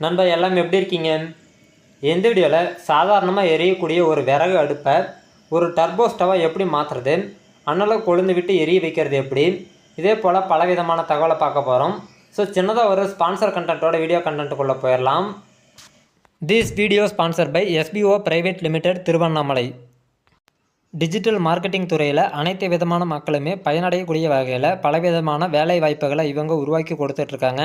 நண்பா எல்லாம் எப்படி இருக்கீங்க? எந்த வீடியோவில் சாதாரணமாக எரியக்கூடிய ஒரு விறகு அடுப்பை ஒரு டர்போ ஸ்டவை எப்படி மாற்றுறது அண்ணளவு கொழுந்து விட்டு எரிய வைக்கிறது எப்படி இதே போல் பலவிதமான தகவலை பார்க்க போகிறோம் ஸோ சின்னதாக ஒரு ஸ்பான்சர் கண்டென்ட்டோட வீடியோ கண்டென்ட்டுக்குள்ளே போயிடலாம் this video sponsor by SPO private limited Tiruvannamalai digital marketing துறையில் அனைத்து விதமான மக்களுமே பயனடையக்கூடிய வகையில் பலவிதமான வேலை வாய்ப்புகளை இவங்க உருவாக்கி கொடுத்துட்ருக்காங்க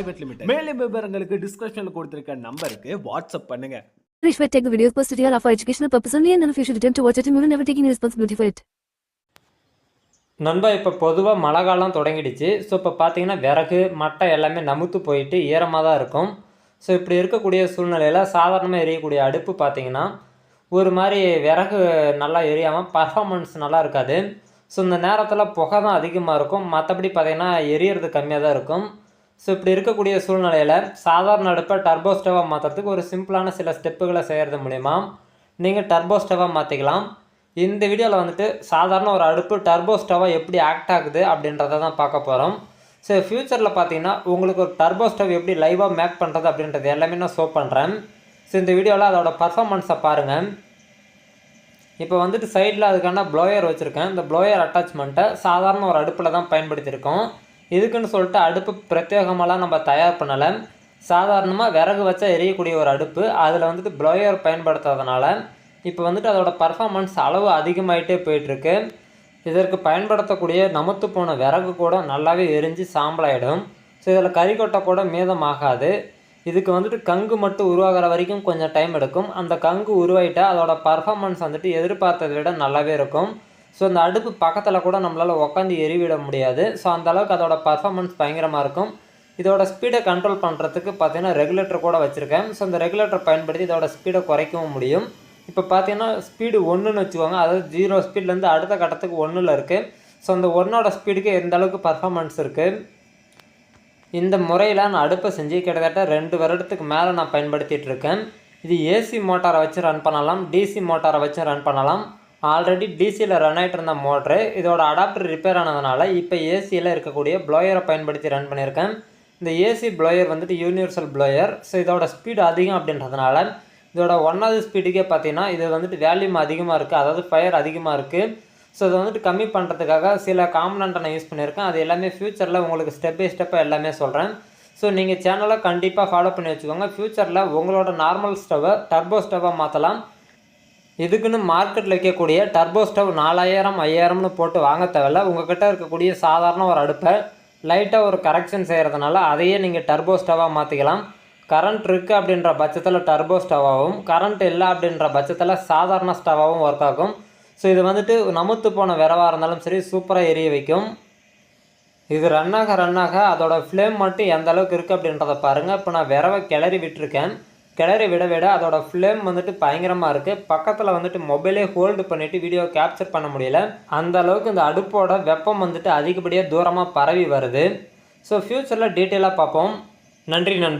limited மேலும் விவரங்களுக்கு டிஸ்கிரிப்ஷன்ல கொடுத்திருக்க நம்பருக்கு வாட்ஸ்அப் பண்ணுங்க. Rishwat take the videos posted here are for educational purpose only and you should attempt to watch it and we will never take any responsibility for it. நண்பா இப்போ பொதுவாக மழை காலம் தொடங்கிடுச்சு. ஸோ இப்போ பார்த்தீங்கன்னா விறகு மட்டை எல்லாமே நமுத்து போயிட்டு ஈரமாக தான் இருக்கும். ஸோ இப்படி இருக்கக்கூடிய சூழ்நிலையில் சாதாரணமாக எரியக்கூடிய அடுப்பு பார்த்தீங்கன்னா ஒரு மாதிரி விறகு நல்லா எரியாமல் பர்ஃபார்மன்ஸ் நல்லா இருக்காது. ஸோ இந்த நேரத்தில் புகை தான் அதிகமாக இருக்கும். மற்றபடி பார்த்தீங்கன்னா எரியறது கம்மியாக தான் இருக்கும். ஸோ இப்படி இருக்கக்கூடிய சூழ்நிலையில் சாதாரண அடுப்பை டர்போ ஸ்டவ்வாக மாற்றுறதுக்கு ஒரு சிம்பிளான சில ஸ்டெப்புகளை செய்கிறது மூலிமா நீங்கள் டர்போ ஸ்டவ்வாக மாற்றிக்கலாம் இந்த வீடியோவில் வந்துட்டு சாதாரண ஒரு அடுப்பு டர்போ ஸ்டவ்வாக எப்படி ஆக்ட் ஆகுது அப்படின்றத தான் பார்க்க போகிறோம் ஸோ ஃப்யூச்சரில் பார்த்தீங்கன்னா உங்களுக்கு ஒரு டர்போ ஸ்டவ் எப்படி லைவாக மேக் பண்ணுறது அப்படின்றது எல்லாமே நான் ஷோ பண்ணுறேன் ஸோ இந்த வீடியோவில் அதோட பர்ஃபாமன்ஸை பாருங்கள் இப்போ வந்துட்டு சைடில் அதுக்கான ப்ளோயர் வச்சுருக்கேன். இந்த ப்ளோயர் அட்டாச்மெண்ட்டை சாதாரண ஒரு அடுப்பில் தான் பயன்படுத்தியிருக்கோம். இதுக்குன்னு சொல்லிட்டு அடுப்பு பிரத்யேகமெல்லாம் நம்ம தயார் பண்ணலை. சாதாரணமாக விறகு வச்சா எரியக்கூடிய ஒரு அடுப்பு. அதில் வந்துட்டு ப்ளோயர் பயன்படுத்துறதுனால இப்போ வந்துட்டு அதோடய பர்ஃபாமன்ஸ் அளவு அதிகமாகிட்டே போயிட்டுருக்கு. இதற்கு பயன்படுத்தக்கூடிய நமுத்து போன விறகு கூட நல்லாவே எரிஞ்சு சாம்பலாயிடும். ஸோ இதில் கறிக்கொட்டை கூட மீதமாகாது. இதுக்கு வந்துட்டு கங்கு மட்டும் உருவாகிற வரைக்கும் கொஞ்சம் டைம் எடுக்கும். அந்த கங்கு உருவாயிட்டால் அதோட பர்ஃபாமன்ஸ் வந்துட்டு எதிர்பார்த்ததை விட நல்லாவே இருக்கும். ஸோ அந்த அடுப்பு பக்கத்தில் கூட நம்மளால் உட்காந்து எரிவிட முடியாது. ஸோ அந்தளவுக்கு அதோட பர்ஃபாமன்ஸ் பயங்கரமாக இருக்கும். இதோட ஸ்பீடை கண்ட்ரோல் பண்ணுறதுக்கு பார்த்தீங்கன்னா ரெகுலேட்டர் கூட வச்சுருக்கேன். ஸோ அந்த ரெகுலேட்டர் பயன்படுத்தி இதோட ஸ்பீடை குறைக்கவும் முடியும். இப்போ பார்த்தீங்கன்னா ஸ்பீடு ஒன்றுன்னு வச்சுக்கோங்க. அதாவது ஜீரோ ஸ்பீட்லேருந்து அடுத்த கட்டத்துக்கு ஒன்றில் இருக்குது ஸோ அந்த ஒன்னோட ஸ்பீடுக்கு எந்த அளவுக்கு பர்ஃபாமன்ஸ் இருக்குது இந்த முறையில் நான் அடுப்பை செஞ்சு கிட்டத்தட்ட ரெண்டு வருடத்துக்கு மேலே நான் பயன்படுத்திகிட்டு இருக்கேன். இது ஏசி மோட்டாரை வச்சு ரன் பண்ணலாம். டிசி மோட்டாரை வச்சு ரன் பண்ணலாம். ஆல்ரெடி டிசியில் ரன் ஆகிட்டு இருந்த மோட்ரு இதோட அடாப்டர் ரிப்பேர் ஆனதுனால இப்போ ஏசியில் இருக்கக்கூடிய ப்ளோயரை பயன்படுத்தி ரன் பண்ணியிருக்கேன். இந்த ஏசி ப்ளோயர் வந்துட்டு யூனிவர்சல் ப்ளோயர் ஸோ இதோட ஸ்பீடு அதிகம் அப்படின்றதுனால இதோட ஒன்றாவது ஸ்பீடுக்கே பார்த்தீங்கன்னா இது வந்துட்டு வேல்யூம் அதிகமாக இருக்குது அதாவது ஃபயர் அதிகமாக இருக்குது ஸோ இதை வந்துட்டு கம்மி பண்ணுறதுக்காக சில காம்பனண்ட்டை நான் யூஸ் பண்ணியிருக்கேன். அது எல்லாமே ஃப்யூச்சரில் உங்களுக்கு ஸ்டெப் பை ஸ்டெப்பாக எல்லாமே சொல்கிறேன் ஸோ நீங்கள் சேனலை கண்டிப்பாக ஃபாலோ பண்ணி வச்சுக்கோங்க. ஃப்யூச்சரில் உங்களோட நார்மல் ஸ்டவ்வை டர்போ ஸ்டவ்வாக மாற்றலாம் இதுக்குன்னு மார்க்கெட்டில் இருக்கக்கூடிய டர்போ ஸ்டவ் நாலாயிரம் ஐயாயிரம்னு போட்டு வாங்க தேவையில்ல. உங்கள்கிட்ட இருக்கக்கூடிய சாதாரண ஒரு அடுப்பை லைட்டாக ஒரு கரெக்ஷன் செய்கிறதுனால அதையே நீங்கள் டர்போ ஸ்டவ்வாக மாற்றிக்கலாம் கரண்ட் இருக்குது அப்படின்ற பட்சத்தில் டர்போ ஸ்டவ்வாகவும் கரண்ட் இல்லை அப்படின்ற பட்சத்தில் சாதாரண ஸ்டவ்வாகவும் ஒர்க் ஆகும். ஸோ இது வந்துட்டு நமுத்து போன விரவாக இருந்தாலும் சரி சூப்பராக எரிய வைக்கும். இது ரன்னாக ரன்னாக அதோட ஃப்ளேம் மட்டும் எந்த அளவுக்கு இருக்குது அப்படின்றத பாருங்கள் இப்போ நான் விரவை கிளறி விட்டுருக்கேன். கிளறி விட விட அதோட ஃப்ளேம் வந்துட்டு பயங்கரமாக இருக்குது பக்கத்தில் வந்துட்டு மொபைலே ஹோல்டு பண்ணிவிட்டு வீடியோ கேப்சர் பண்ண முடியல. அந்த அளவுக்கு இந்த அடுப்போட வெப்பம் வந்துட்டு அதிகப்படியாக தூரமாக பரவி வருது. ஸோ ஃப்யூச்சரில் டீட்டெயிலாக பார்ப்போம். நன்றி நண்பா.